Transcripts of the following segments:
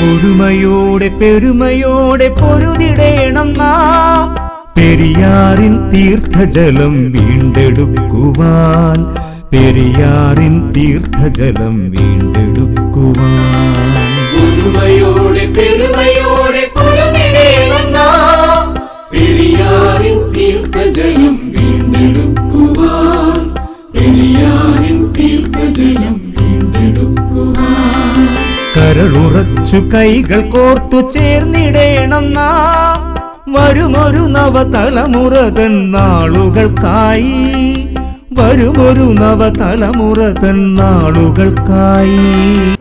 ഒരുമയോടെ പെരുമയോടെ പൊരുതിടേണം നാം. പെരിയാറിൻ തീർത്ഥജലം വീണ്ടെടുക്കുവാൻ. പെരിയാറിൻ തീർത്ഥജലം വീണ്ടെടുക്കുവാൻ. കരളുറച്ചു കൈകൾ കോർത്തു ചേർന്നിടേണം നാം. വരുമൊരു നവതലമുറ നാളുകൾക്കായി. വരുമൊരു നവതലമുറ നാളുകൾക്കായി.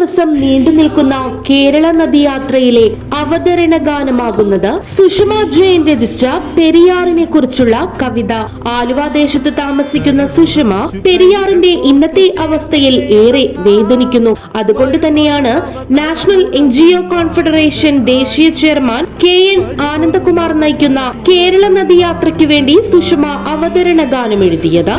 ദിവസം നീണ്ടു നിൽക്കുന്ന കേരള നദിയാത്രയിലെ അവതരണ ഗാനമാകുന്നത് സുഷമ ജയൻ രചിച്ച പെരിയാറിനെ കുറിച്ചുള്ള കവിത. ആലുവ ദേശത്ത് താമസിക്കുന്ന സുഷമ പെരിയാറിന്റെ ഇന്നത്തെ അവസ്ഥയിൽ ഏറെ വേദനിക്കുന്നു. അതുകൊണ്ട് തന്നെയാണ് നാഷണൽ എൻ കോൺഫെഡറേഷൻ ദേശീയ ചെയർമാൻ കെ എൻ ആനന്ദകുമാർ നയിക്കുന്ന കേരള നദിയാത്രയ്ക്ക് വേണ്ടി സുഷമ അവതരണ ഗാനം എഴുതിയത്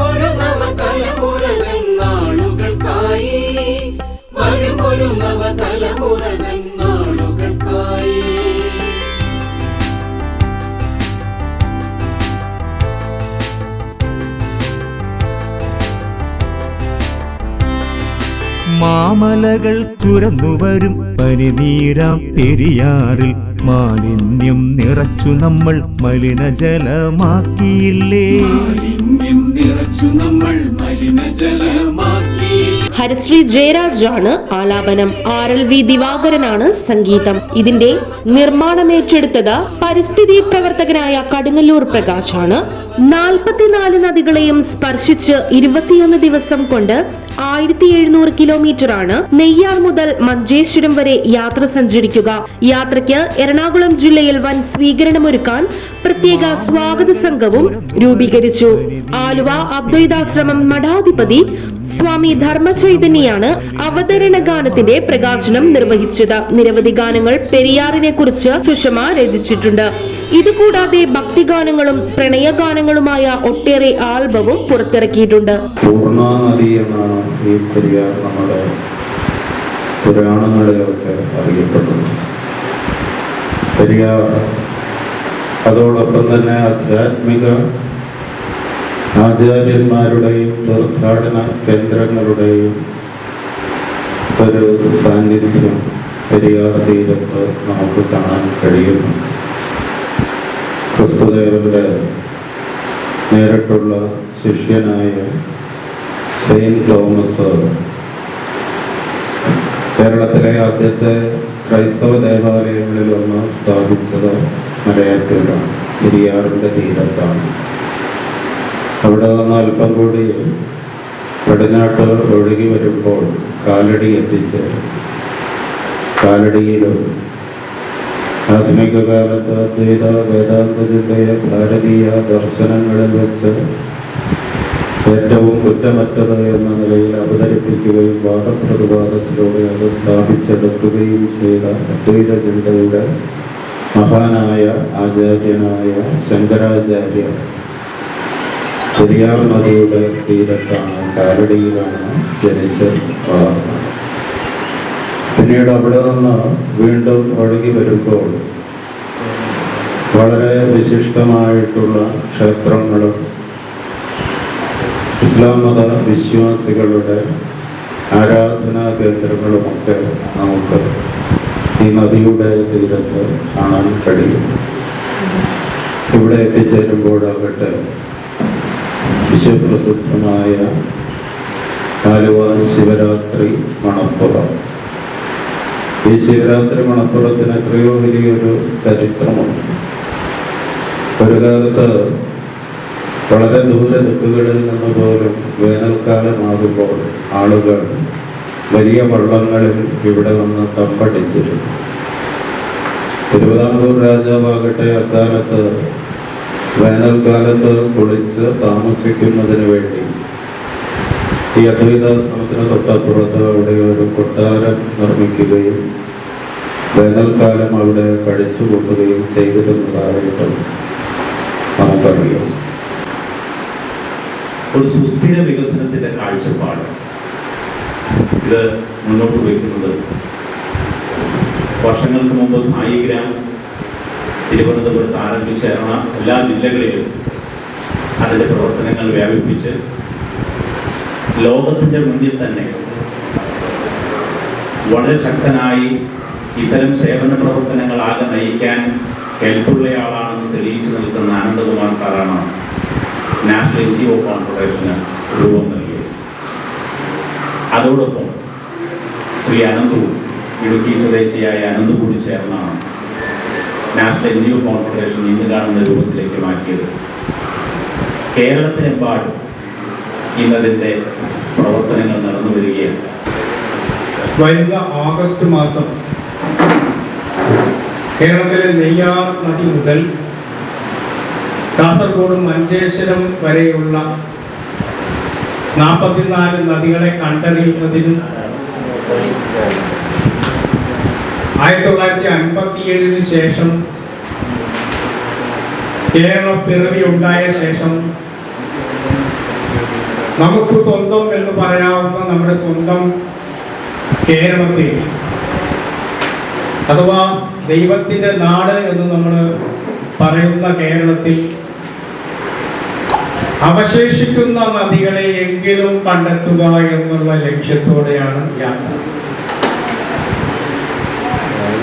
മാമലകൾ തുറന്നുവരും പനിനീരാം പെരിയാറിൽ. മാലിന്യം നിറച്ചു നമ്മൾ മലിനജലമാക്കിയില്ലേ? ജലമാക്കിയില്ലേ നിറച്ചു നമ്മൾ മലിനജലമാക്കി ഹരശ്രീ ജയരാജ് ആണ് ആലാപനം. ആർ എൽ വി ദിവാകരനാണ് സംഗീതം. ഇതിന്റെ നിർമ്മാണമേറ്റെടുത്തത് പരിസ്ഥിതി പ്രവർത്തകനായ കടുങ്ങല്ലൂർ പ്രകാശാണ്. നാൽപ്പത്തിനാല് നദികളെയും സ്പർശിച്ച് ഇരുപത്തിയൊന്ന് ദിവസം കൊണ്ട് ആയിരത്തി എഴുന്നൂറ് കിലോമീറ്റർ ആണ് നെയ്യാർ മുതൽ മഞ്ചേശ്വരം വരെ യാത്ര സഞ്ചരിക്കുക. യാത്രയ്ക്ക് എറണാകുളം ജില്ലയിൽ വൻ സ്വീകരണമൊരുക്കാൻ പ്രത്യേക സ്വാഗത സംഘവും രൂപീകരിച്ചു. ആലുവ അദ്വൈതാശ്രമം മഠാധിപതി സ്വാമി ധർമ്മചൈതന്യാണ് അവതരണ ഗാനത്തിന്റെ പ്രകാശനം നിർവഹിച്ചത്. നിരവധി ഗാനങ്ങൾ പെരിയാറിനെ കുറിച്ച് സുഷമ രചിച്ചിട്ടുണ്ട്. ഇതുകൂടാതെ ഭക്തിഗാനങ്ങളും പ്രണയഗാനങ്ങളുമായ ഒട്ടേറെ ആൽബവും പുറത്തിറക്കിയിട്ടുണ്ട്. പുരാണങ്ങളിലൊക്കെ അറിയപ്പെടുന്നു പെരിയാർ അതോടൊപ്പം തന്നെ ആധ്യാത്മിക ആചാര്യന്മാരുടെയും തീർത്ഥാടന കേന്ദ്രങ്ങളുടെയും ഒരു സാന്നിധ്യം പെരിയാർ തീരത്ത് നമുക്ക് കാണാൻ കഴിയുന്നു. ക്രിസ്തുദേവന്റെ നേരിട്ടുള്ള ശിഷ്യനായ സെയിന്റ് തോമസ് കേരളത്തിലെ ആദ്യത്തെ ക്രൈസ്തവ ദേവാലയങ്ങളിലൊന്ന് സ്ഥാപിച്ചത്. മലയാറ്റൂരാണ് പെരിയാറിന്റെ തീരത്താണ്. അവിടെ നിന്ന് അല്പം കൂടി വെടിനാട്ട് ഒഴുകി വരുമ്പോൾ കാലടി എത്തിച്ചേരും. കാലടിയിലും ആധുനിക കാലത്ത് അദ്വൈത വേദാന്ത ചിന്തയെ ഭാരതീയ ദർശനങ്ങളിൽ വെച്ച് ഏറ്റവും കുറ്റമറ്റത് എന്ന നിലയിൽ അവതരിപ്പിക്കുകയും വാദപ്രതിവാദത്തിലൂടെ അത് സ്ഥാപിച്ചെടുക്കുകയും ചെയ്ത അദ്വൈത ചിന്തയുടെ മഹാനായ ആചാര്യനായ ശങ്കരാചാര്യ പെരിയാർ നദിയുടെ തീരത്താണ് കാരടിയിലാണ് ജനിച്ച് വളർന്നത് പിന്നീട് അവിടെ നിന്ന് വീണ്ടും ഒഴുകി വരുമ്പോൾ വളരെ വിശിഷ്ടമായിട്ടുള്ള ക്ഷേത്രങ്ങളും ഇസ്ലാം മത വിശ്വാസികളുടെ ആരാധനാ കേന്ദ്രങ്ങളുമൊക്കെ നമുക്ക് ഈ നദിയുടെ തീരത്ത് കാണാൻ കഴിയും. ഇവിടെ എത്തിച്ചേരുമ്പോഴാകട്ടെ വിശ്വപ്രസിദ്ധമായ ശിവരാത്രി മണപ്പുറം. ഈ ശിവരാത്രി മണപ്പുറത്തിന് എത്രയോ വലിയൊരു ചരിത്രമുണ്ട്. ഒരു കാലത്ത് വളരെ ദൂര ദിക്കുകളിൽ നിന്ന് പോലും വേനൽക്കാലമാകുമ്പോൾ ആളുകൾ വലിയ വള്ളങ്ങളിൽ ഇവിടെ വന്ന് തപ്പടിച്ചിരുന്നു. തിരുവിതാംകൂർ രാജാവാകട്ടെ അക്കാലത്ത് വേനൽക്കാലത്ത് കുളിച്ച് താമസിക്കുന്നതിന് വേണ്ടി ഈ അദ്വൈതാശ്രമത്തിന് തൊട്ടപ്പുറത്ത് അവിടെ ഒരു കൊട്ടാരം നിർമ്മിക്കുകയും വേനൽക്കാലം അവിടെ കഴിച്ചു കൂട്ടുകയും ചെയ്തിരുന്നതായിട്ട് നമുക്കറിയാം. ഒരു സുസ്ഥിര വികസനത്തിന്റെ കാഴ്ചപ്പാട്. ഇത് മുന്നോട്ട് വയ്ക്കുന്നത്. വർഷങ്ങൾക്ക് മുമ്പ് സായി ഗ്രാം തിരുവനന്തപുരത്ത് ആരംഭിച്ച എല്ലാ ജില്ലകളിലും അതിന്റെ പ്രവർത്തനങ്ങൾ വ്യാപിപ്പിച്ച് ലോകത്തിന്റെ മുന്നിൽ തന്നെ വളരെ ശക്തനായി ഇത്തരം സേവന പ്രവർത്തനങ്ങൾ ആകെ നയിക്കാൻ കെൽപ്പുള്ളയാളാണെന്ന് തെളിയിച്ചു നിൽക്കുന്ന ആനന്ദകുമാർ സാറാണ് നാഷണൽ എൻ ജി ഒ കോൺഫറേഷന് രൂപം നൽകിയത്. അതോടൊപ്പം ശ്രീ അനന്തു ഇടുക്കി സ്വദേശിയായ അനന്തു കൂടി ചേർന്നാണ് national N G O confederation ഇന്ന് കാണുന്ന രൂപത്തിലേക്ക് മാറ്റിയത്. കേരളത്തിലെമ്പാടും ഇന്നതിന്റെ പ്രവർത്തനങ്ങൾ നടന്നു വരികയാണ്. വരുന്ന ഓഗസ്റ്റ് മാസം കേരളത്തിലെ നെയ്യാർ നദി മുതൽ കാസർഗോഡും മഞ്ചേശ്വരം വരെയുള്ള നാൽപ്പത്തിനാല് നദികളെ കണ്ടറിയുന്നതിനും ആയിരത്തി തൊള്ളായിരത്തി അൻപത്തി ഏഴിന് ശേഷം കേരള പിറവി ഉണ്ടായ ശേഷം നമുക്ക് സ്വന്തം എന്ന് പറയാവുന്ന നമ്മുടെ സ്വന്തം കേരളത്തിൽ അഥവാ ദൈവത്തിന്റെ നാട് എന്ന് നമ്മൾ പറയുന്ന കേരളത്തിൽ അവശേഷിക്കുന്ന നദികളെ എങ്കിലും കണ്ടെത്തുക എന്നുള്ള ലക്ഷ്യത്തോടെയാണ് യാത്ര.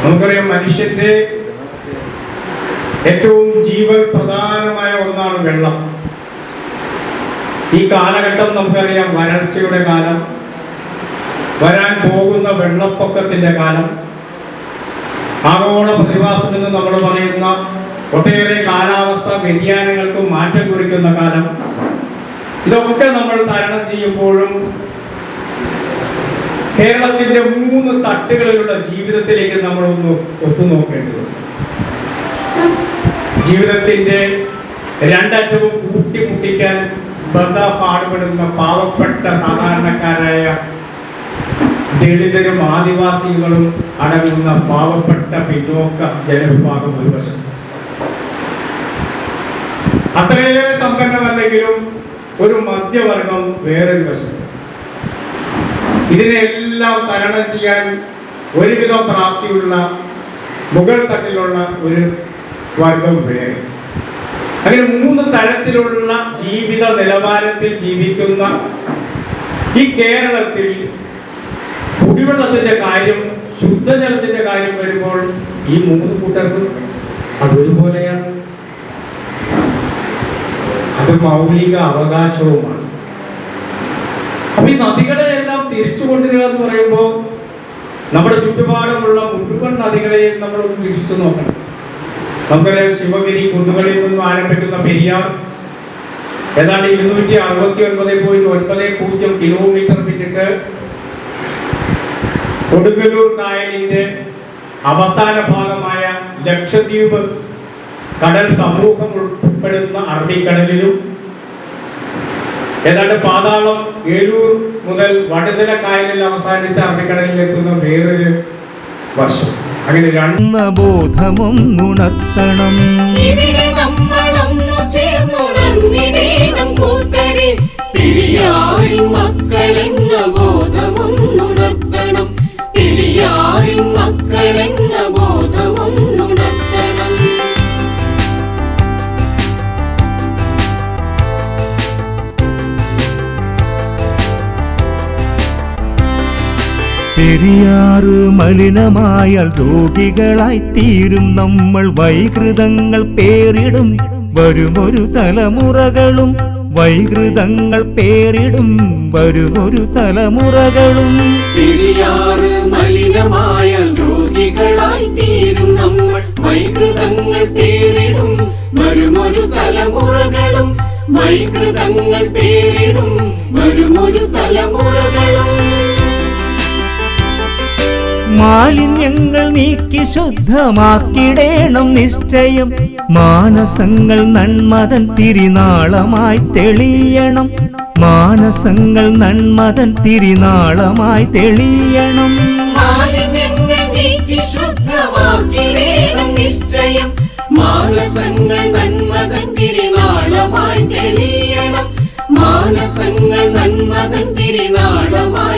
നമുക്കറിയാം മനുഷ്യന്റെ ഏറ്റവും ജീവൻ പ്രധാനമായ ഒന്നാണ് വെള്ളം. ഈ കാലഘട്ടം നമുക്കറിയാം വരൾച്ചയുടെ കാലം വരാൻ പോകുന്ന വെള്ളപ്പൊക്കത്തിന്റെ കാലം. ആഗോള പ്രതിഭാസം എന്ന് നമ്മൾ പറയുന്ന ഒട്ടേറെ കാലാവസ്ഥ വ്യതിയാനങ്ങൾക്കും മാറ്റം കുറിക്കുന്ന കാലം. ഇതൊക്കെ നമ്മൾ തരണം ചെയ്യുമ്പോഴും കേരളത്തിന്റെ മൂന്ന് തട്ടുകളിലുള്ള ജീവിതത്തിലേക്ക് നമ്മൾ ഒന്ന് ഒത്തുനോക്കേണ്ടതുണ്ട്. ജീവിതത്തിന്റെ രണ്ടറ്റവും കൂട്ടിമുട്ടിക്കാൻ ബന്ധ പാടുപെടുന്ന പാവപ്പെട്ട സാധാരണക്കാരായ ദളിതരും ആദിവാസികളും അടങ്ങുന്ന പാവപ്പെട്ട പിന്നോക്ക ജനവിഭാഗം ഒരു വശം. അത്രയേറെ സമ്പന്നമല്ലെങ്കിലും ഒരു മധ്യവർഗം വേറൊരു വശം. ഇതിനെല്ലാം തരണം ചെയ്യാൻ ഒരുവിധം പ്രാപ്തിയുള്ള മുഗൾ തട്ടിലുള്ള ഒരു വർഗം വേറെ. അങ്ങനെ മൂന്ന് തരത്തിലുള്ള ജീവിത നിലവാരത്തിൽ ജീവിക്കുന്ന ഈ കേരളത്തിൽ കുടിവെള്ളത്തിന്റെ കാര്യം ശുദ്ധജലത്തിന്റെ കാര്യം വരുമ്പോൾ ഈ മൂന്ന് കൂട്ടർക്കും അത് ഒരുപോലെയാണ്. അത് മൗലിക അവകാശവുമാണ്. അപ്പൊ ഈ നദികളെ എല്ലാം തിരിച്ചു കൊണ്ടുവരിക എന്ന് പറയുമ്പോൾ നമ്മുടെ ചുറ്റുപാടുമുള്ള മുഴുവൻ നദികളെയും നമ്മൾ വീക്ഷിച്ചു നോക്കണം. നമുക്കറിയാം ശിവഗിരി കുന്നുകളിൽ നിന്നും ആരംഭിക്കുന്ന പെരിയാർ ഏതാണ്ട് ഇരുന്നൂറ്റി അറുപത്തി ഒൻപത് പോയിന്റ് ഒൻപത് പൂജ്യം കിലോമീറ്റർ പിന്നിട്ട് കൊടുങ്ങല്ലൂർ കായലിന്റെ അവസാന ഭാഗമായ ലക്ഷദ്വീപ് കടൽ സമൂഹം ഉൾപ്പെടുന്ന അറബിക്കടലിലും ഏതാണ്ട് പാതാളം ഏലൂർ മുതൽ വടുതല കായലിൽ അവസാനിച്ച അറബിക്കടലിൽ എത്തുന്ന വേറൊരു വർഷം. അങ്ങനെ രണ്ട് ബോധമും ബോധമൊന്നുണർത്തണം ഇവിടെ നമ്മളൊന്നു ചേർന്നുണർന്നിടേണം കൂട്ടരെ. മക്കളെന്ന ബോധമൊന്നുണർത്തണം പെരിയാറ് മലിനമായാൽ രോഗികളായി തീരും നമ്മൾ വൈകൃതങ്ങൾ പേരിടും. വരുമൊരു തലമുറകളും വൈകൃതങ്ങൾ പേരിടും. വരുമൊരു തലമുറകളും പെരിയാറ് മലിനമായ രോഗികളായി തീരും നമ്മൾ വൈകൃതങ്ങൾ പേരിടും. വരുമൊരു തലമുറകളും വൈകൃതങ്ങൾ പേരിടും. വരുമൊരു തലമുറകളും മാലിന്യങ്ങൾ നീക്കി ശുദ്ധമാക്കിടേണം നിശ്ചയം. മാനസങ്ങൾ നന്മതൻ തിരിനാളമായി തെളിയണം. മാനസങ്ങൾ നന്മതൻ തിരിനാളമായി തെളിയണം. നീക്കി ശുദ്ധമാക്കിടേണം നിശ്ചയം. മാനസങ്ങൾ നന്മതൻ മാനസങ്ങൾ നന്മതൻ തിരുനാളമായി